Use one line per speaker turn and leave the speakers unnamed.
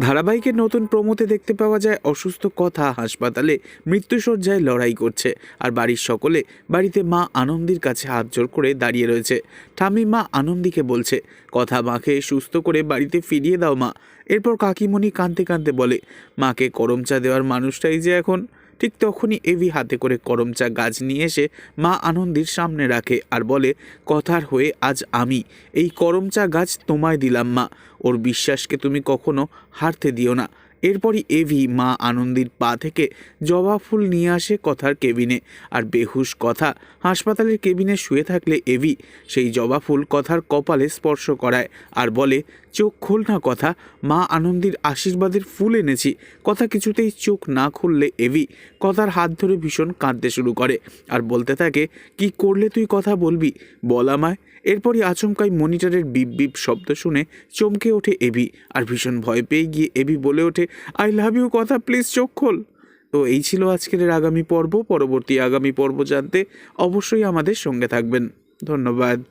ধারাবাহিকের নতুন প্রমোতে দেখতে পাওয়া যায় অসুস্থ কথা, হাসপাতালে মৃত্যুসজ্জায় লড়াই করছে। আর বাড়ির সকলে বাড়িতে মা আনন্দির কাছে হাত জোর করে দাঁড়িয়ে রয়েছে। ঠামি মা আনন্দিকে বলছে, কথা মাকে সুস্থ করে বাড়িতে ফিরিয়ে দাও মা। এরপর কাকিমণি কাঁদতে কাঁদতে বলে, মাকে করমচা দেওয়ার মানুষটাই যে এখন ঠিক তখনই এভি হাতে করে করমচা গাছ নিয়ে এসে মা আনন্দের সামনে রাখে আর বলে, কথার হয়ে আজ আমি। এই করমচা গাছ তোমায় দিলাম মা। ওর বিশ্বাসকে তুমি কখনো হারতে দিও না। এরপরই এভি মা আনন্দির পা থেকে জবা ফুল নিয়ে আসে কথার কেবিনে। আর বেহুশ কথা, হাসপাতালের কেবিনে শুয়ে থাকলে এভি সেই জবা ফুল কথার কপালে স্পর্শ করায় আর বলে, চোখ খোল না কথা, মা আনন্দির আশীর্বাদের ফুল এনেছি। কথা কিছুতেই চোখ না খুললে এভি কথার হাত ধরে ভীষণ কাঁদতে শুরু করে আর বলতে থাকে, কি করলে তুই কথা বলবি? বল আমায়। এরপরই আচমকাই মনিটরের বিপ বিপ শব্দ শুনে চমকে ওঠে এভি আর ভীষণ ভয় পেয়ে গিয়ে এভি বলে ওঠে আই লাভ ইউ কথা প্লিজ চোখ খোল। তো এই ছিল আজকের আগামী পর্ব। পরবর্তী আগামী পর্ব জানতে অবশ্যই আমাদের সঙ্গে থাকবেন। ধন্যবাদ।